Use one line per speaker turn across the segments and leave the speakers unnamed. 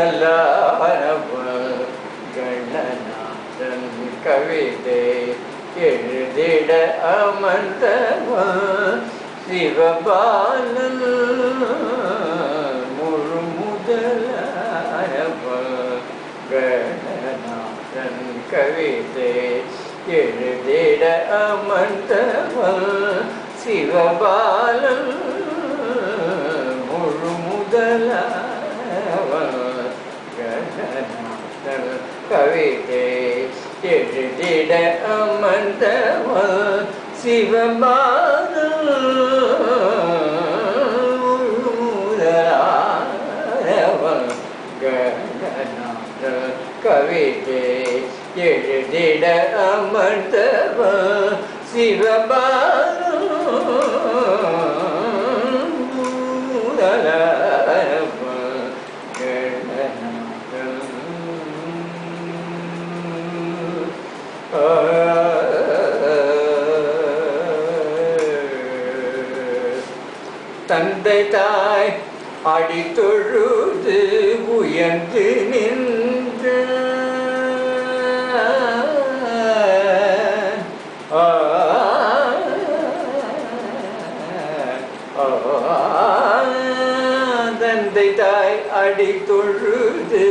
முதலானவன் கண்ணநாதன் கவிதை எழுதிட அமர்ந்தவன் சிவபாலன் முழு முதலானவன் கணநாதன் கவிதை எழுதிட அமர்ந்தவன் சிவபாலன் முழு முதலா கணநாதன் கவிதை எழுதிட அமர்ந்தவன் சிவபாலன் முழு கவிதை எழுதிட அமர்ந்தவன் சிவபாலன் தந்தை தாய் அடி தொழுது உயர்ந்து நின்று. தந்தை தாய் அடி தொழுது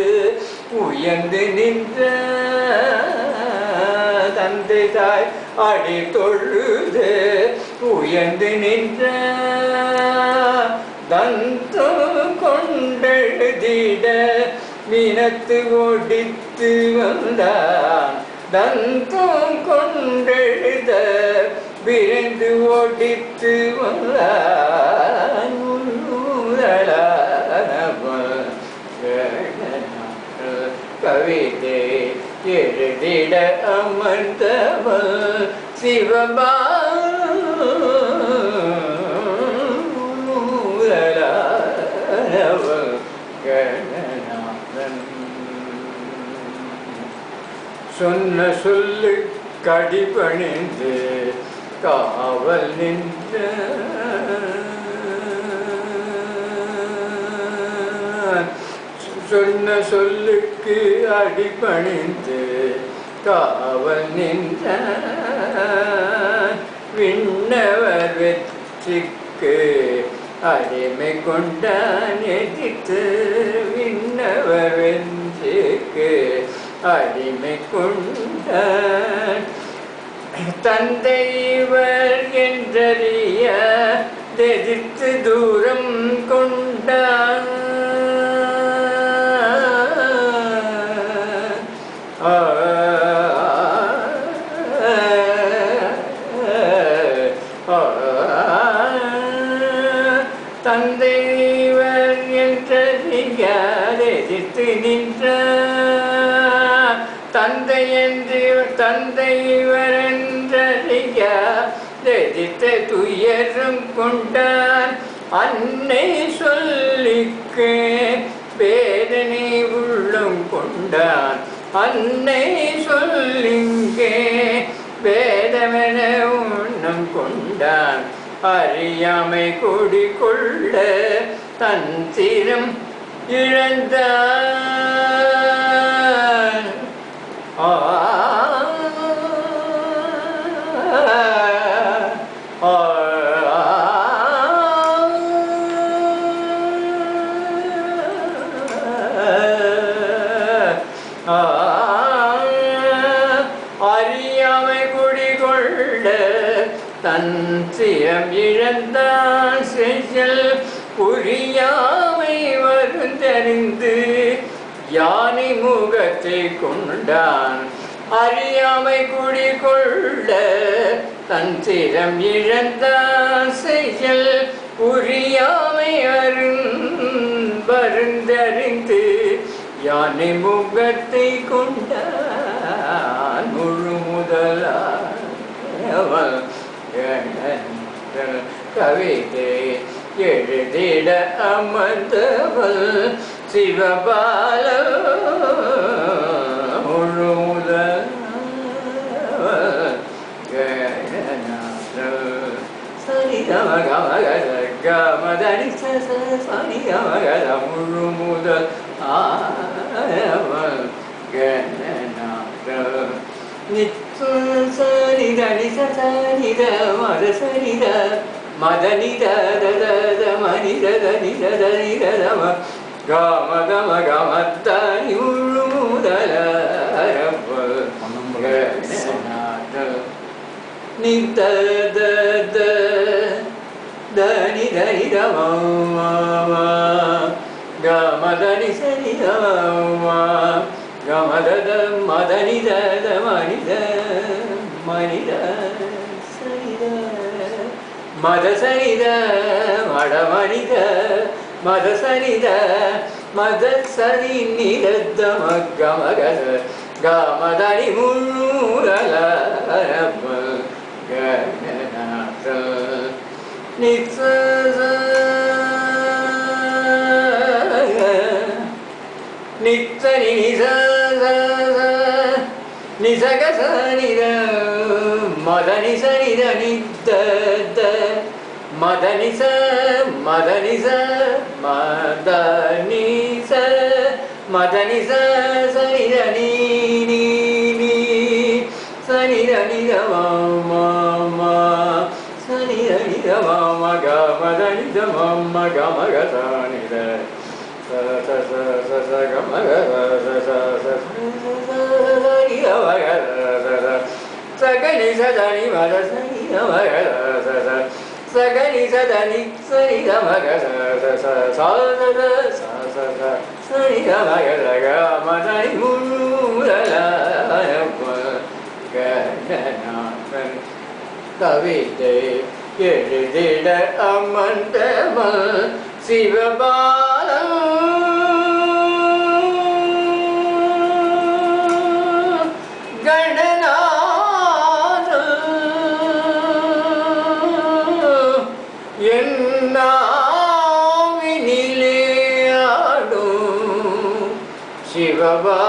உயர்ந்து நின்ற. தந்தைதாய் அடி தொழுது உயர்ந்து நின்ற தந்து கொண்டெழுதிட வினத்து ஒடித்து வந்தான். தந்தம் கொண்டெழுத விரைந்து ஒடித்து வந்தான். கவிதை எழுதிட அமர்ந்தவன் சிவபா சொன்ன சொல்லு கடிபணிந்து காவல் நின்ற சொன்ன சொல்லுக்கு அடிபணிந்து காவல் நின்ற விண்ணவர் வெற்றிக்கு அடிமை கொண்டான் எதிர்த்து விண்ணவர் வெற்றிக்கு அடிமை கொண்ட தந்தை இவர் என்றறிய எதிர்த்து தூரம் கொண்டான் தந்தை இவர் என்றறிய எதிர்த்து நின்ற தந்தை என்று தந்தை இவர் என்றறிய எதிர்த்த துயரம் கொண்டான் அன்னை சொல்லிக்கு வேதனை உள்ளம் கொண்டான் அன்னை சொல்லிங்கே வேதமென உண்ணம் கொண்டான் அறியாமை குடிக்கொள்ள தன் சிரம் இழந்தான். ஆ. அறியாமை குடிகொள்ள தன் சிரம் இழந்தான் செய்யல் புரியாமை வருந்தறிந்து யானை முகத்தை கொண்டான். அறியாமை குடிகொள்ள தன் சிரம் இழந்தான் செய்யல் புரியாமை அருண் வருந்தறிந்து யானை முகத்தை கொண்டான். கவிதை எழுதிட அமர்ந்தவள் சிவபால முழுமுத கமதரி சனி கமகர முழுமுத ஆயவன் கணநாத நித்த சரித நிச சரித மத சரித மதனி தரத மணி தத நிதத நிதம காமதம கமத்தானி உழு முதல நிதத தனி தனி தம கமதனி சரி தம கமதத மதனி தத மணி தத மதசனித மடமனித மதசனித மதசனி நிரத்த மகமகத கமதனி முழூரலரம கணநாத நித்த நித்தனி நிச நிசகசனித மதனி சரி தனித்த மதனி ச மதனி ச மதனி ச மதனி ச சரி தனி நீ சரி தனி மாமா சரி தனி மாமா க மதனி த மாமா க மகதா சதனி மத சனி நமக சகனி சதனி சனி நமக சாதத சனி நமக மதனி முழுதலாயப்பன் கவிதை எழுதிட அமண்டமல் சிவபா நாவினிலே ஆடும் சிவபா